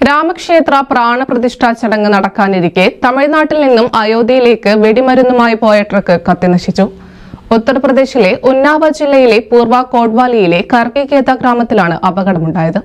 രാമക്ഷേത്ര പ്രാണപ്രതിഷ്ഠാ ചടങ്ങ് നടക്കാനിരിക്കെ തമിഴ്നാട്ടിൽ നിന്നും അയോധ്യയിലേക്ക് വെടിമരുന്നുമായി പോയ ട്രക്ക് കത്തിനശിച്ചു. ഉത്തർപ്രദേശിലെ ഉന്നാവ ജില്ലയിലെ പൂർവ കോഡ്വാലിയിലെ കർക്കിക്കേത്ത ഗ്രാമത്തിലാണ് അപകടമുണ്ടായത്.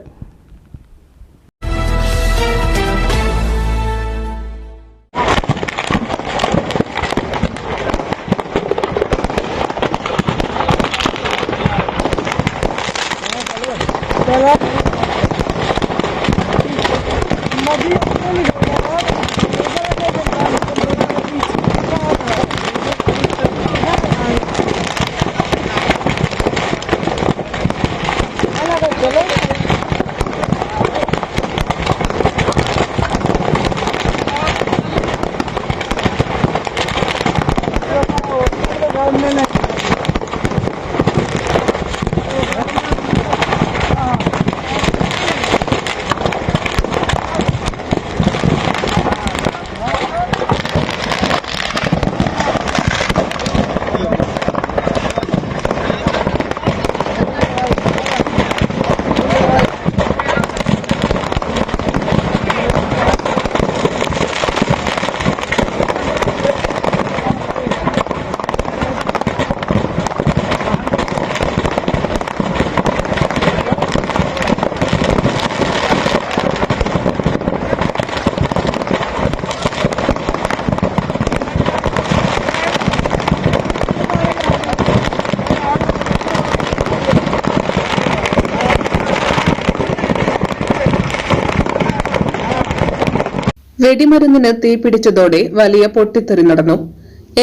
വെടിമരുന്നിന് തീപിടിച്ചതോടെ വലിയ പൊട്ടിത്തെറി നടന്നു.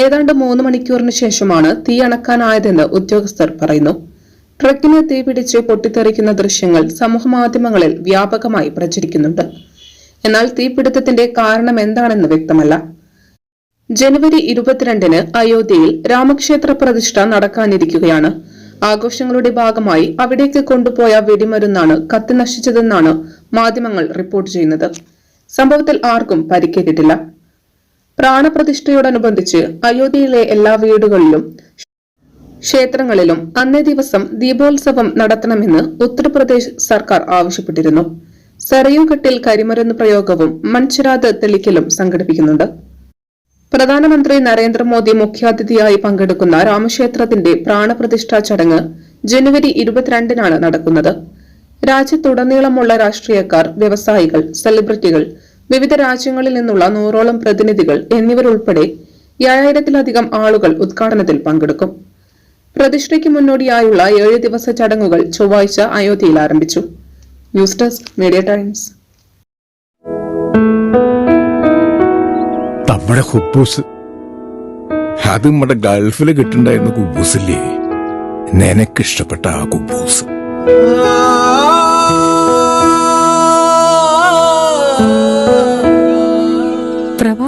ഏതാണ്ട് മൂന്ന് മണിക്കൂറിന് ശേഷമാണ് തീ അണക്കാനായതെന്ന് ഉദ്യോഗസ്ഥർ പറയുന്നു. ട്രക്കിന് തീപിടിച്ച് പൊട്ടിത്തെറിക്കുന്ന ദൃശ്യങ്ങൾ സമൂഹമാധ്യമങ്ങളിൽ വ്യാപകമായി പ്രചരിക്കുന്നുണ്ട്. എന്നാൽ തീപിടുത്തത്തിന്റെ കാരണം എന്താണെന്ന് വ്യക്തമല്ല. ജനുവരി ഇരുപത്തിരണ്ടിന് അയോധ്യയിൽ രാമക്ഷേത്ര പ്രതിഷ്ഠ നടക്കാനിരിക്കുകയാണ്. ആഘോഷങ്ങളുടെ ഭാഗമായി അവിടേക്ക് കൊണ്ടുപോയ വെടിമരുന്നാണ് കത്തി നശിച്ചതെന്നാണ് മാധ്യമങ്ങൾ റിപ്പോർട്ട് ചെയ്യുന്നത്. സംഭവത്തിൽ ആർക്കും പരിക്കേറ്റിട്ടില്ല. പ്രാണപ്രതിഷ്ഠയോടനുബന്ധിച്ച് അയോധ്യയിലെ എല്ലാ വീടുകളിലും ക്ഷേത്രങ്ങളിലും അന്നേ ദിവസം ദീപോത്സവം നടത്തണമെന്ന് ഉത്തർപ്രദേശ് സർക്കാർ ആവശ്യപ്പെട്ടിരുന്നു. സരയുഘട്ടിൽ കരിമരുന്ന് പ്രയോഗവും മൺചിരാത് തെളിക്കലും സംഘടിപ്പിക്കുന്നുണ്ട്. പ്രധാനമന്ത്രി നരേന്ദ്രമോദി മുഖ്യാതിഥിയായി പങ്കെടുക്കുന്ന രാമക്ഷേത്രത്തിന്റെ പ്രാണപ്രതിഷ്ഠാ ചടങ്ങ് ജനുവരി ഇരുപത്തിരണ്ടിനാണ് നടക്കുന്നത്. രാജ്യത്തുടനീളമുള്ള രാഷ്ട്രീയക്കാർ വ്യവസായികൾ സെലിബ്രിറ്റികൾ വിവിധ രാജ്യങ്ങളിൽ നിന്നുള്ള നൂറോളം പ്രതിനിധികൾ എന്നിവരുൾപ്പെടെ ഏഴായിരത്തിലധികം ആളുകൾ ഉദ്ഘാടനത്തിൽ പങ്കെടുക്കും. പ്രതിഷ്ഠയ്ക്ക് മുന്നോടിയായുള്ള ഏഴ് ദിവസ ചടങ്ങുകൾ ചൊവ്വാഴ്ച അയോധ്യയിൽ ആരംഭിച്ചു. News desk media times. നമ്മുടെ ഹുബൂസ്. അത് നമ്മുടെ ഗൾഫിൽ കിട്ടുണ്ടായിരുന്ന കുബൂസില്ലേ? നിനക്കിഷ്ടപ്പെട്ട ആ കുബൂസ്.